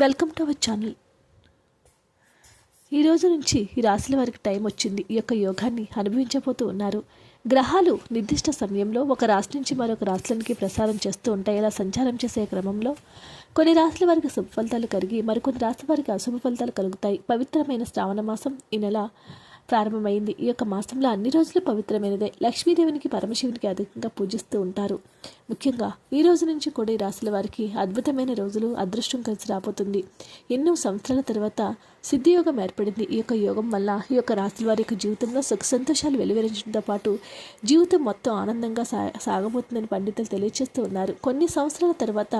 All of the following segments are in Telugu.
Welcome to our channel. ఈ రోజు నుంచి ఈ రాశుల వారికి టైం వచ్చింది. ఈ యొక్క యోగాన్ని అనుభవించబోతూ ఉన్నారు. గ్రహాలు నిర్దిష్ట సమయంలో ఒక రాశి నుంచి మరొక రాశులకి ప్రసారం చేస్తూ ఉంటాయి. ఇలా సంచారం చేసే క్రమంలో కొన్ని రాశుల వారికి శుభ ఫలితాలు కలిగి మరికొన్ని రాశుల వారికి అశుభ ఫలితాలు కలుగుతాయి. పవిత్రమైన శ్రావణ మాసం ఈ నెల ప్రారంభమైంది. ఈ యొక్క మాసంలో అన్ని రోజులు పవిత్రమైనదే. లక్ష్మీదేవినికి పరమశివునికి అధికంగా పూజిస్తూ ఉంటారు. ముఖ్యంగా ఈ రోజు నుంచి కూడా ఈ రాశుల వారికి అద్భుతమైన రోజులు అదృష్టం కలిసి రాబోతుంది. ఎన్నో సంవత్సరాల తర్వాత సిద్ధియోగం ఏర్పడింది. ఈ యొక్క యోగం వల్ల ఈ యొక్క రాశుల వారి యొక్క జీవితంలో సుఖ సంతోషాలు వెలువరించడంతో పాటు జీవితం మొత్తం ఆనందంగా సా సాగబోతుందని పండితులు తెలియజేస్తూ ఉన్నారు. కొన్ని సంవత్సరాల తర్వాత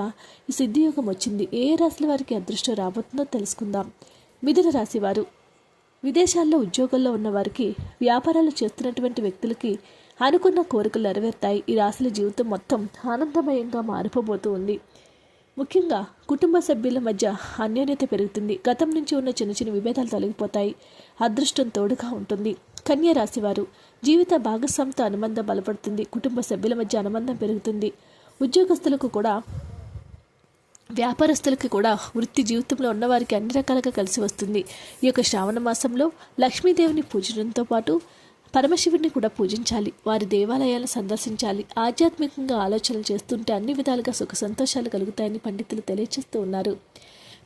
ఈ సిద్ధియోగం వచ్చింది. ఏ రాశుల వారికి అదృష్టం రాబోతుందో తెలుసుకుందాం. మిథున రాశి వారు విదేశాల్లో ఉద్యోగంలో ఉన్న వారికి వ్యాపారాలు చేస్తున్నటువంటి వ్యక్తులకి అనుకున్న కోరికలు నెరవేరుతాయి. ఈ రాశుల జీవితం మొత్తం ఆనందమయంగా మారిపోబోతూ ఉంది. ముఖ్యంగా కుటుంబ సభ్యుల మధ్య అన్యోన్యత పెరుగుతుంది. గతం నుంచి ఉన్న చిన్న చిన్న విభేదాలు తొలగిపోతాయి. అదృష్టం తోడుగా ఉంటుంది. కన్య రాశివారు జీవిత భాగస్వామితో అనుబంధం బలపడుతుంది. కుటుంబ సభ్యుల మధ్య అనుబంధం పెరుగుతుంది. ఉద్యోగస్తులకు కూడా వ్యాపారస్తులకి కూడా వృత్తి జీవితంలో ఉన్నవారికి అన్ని రకాలుగా కలిసి వస్తుంది. ఈ యొక్క శ్రావణ మాసంలో లక్ష్మీదేవిని పూజించడంతో పాటు పరమశివుడిని కూడా పూజించాలి. వారి దేవాలయాలను సందర్శించాలి. ఆధ్యాత్మికంగా ఆలోచనలు చేస్తుంటే అన్ని విధాలుగా సుఖ సంతోషాలు కలుగుతాయని పండితులు తెలియజేస్తూ ఉన్నారు.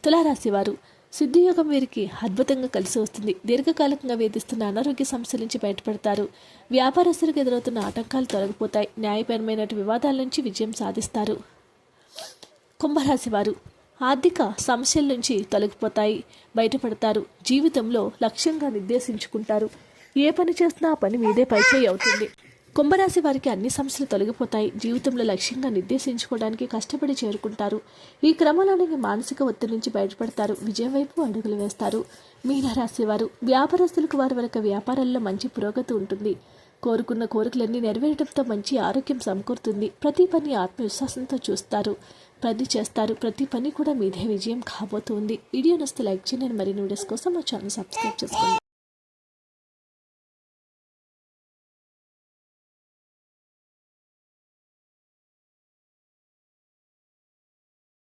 తులారాశివారు సిద్ధియోగం వీరికి అద్భుతంగా కలిసి వస్తుంది. దీర్ఘకాలికంగా వేధిస్తున్న అనారోగ్య సమస్యల నుంచి బయటపడతారు. వ్యాపారస్తులకు ఎదురవుతున్న ఆటంకాలు తొలగిపోతాయి. న్యాయపరమైన వివాదాల నుంచి విజయం సాధిస్తారు. కుంభరాశి వారు ఆర్థిక సమస్యల నుంచి తొలగిపోతాయి బయటపడతారు జీవితంలో లక్ష్యంగా నిర్దేశించుకుంటారు. ఏ పని చేసినా ఆ పని మీదే పైచేయి అవుతుంది. కుంభరాశి వారికి అన్ని సమస్యలు తొలగిపోతాయి జీవితంలో లక్ష్యంగా నిర్దేశించుకోవడానికి కష్టపడి చేరుకుంటారు. ఈ క్రమంలోనే మానసిక ఒత్తిడి నుంచి బయటపడతారు విజయం వైపు అడుగులు వేస్తారు. మీనరాశి వారు వ్యాపారస్తులకు వారి వరకు వ్యాపారాల్లో మంచి పురోగతి ఉంటుంది. కోరుకున్న కోరికలన్నీ నెరవేరడంతో మంచి ఆరోగ్యం సమకూరుతుంది. ప్రతి పని ఆత్మవిశ్వాసంతో చూస్తారు. ప్రతి చేస్తారు ప్రతి పని కూడా మీదే విజయం కాబోతుంది. వీడియో నస్తే లైక్ చేయండి మరిన్ని వీడియోస్ కోసం మా ఛానల్ సబ్స్క్రైబ్ చేసుకోండి.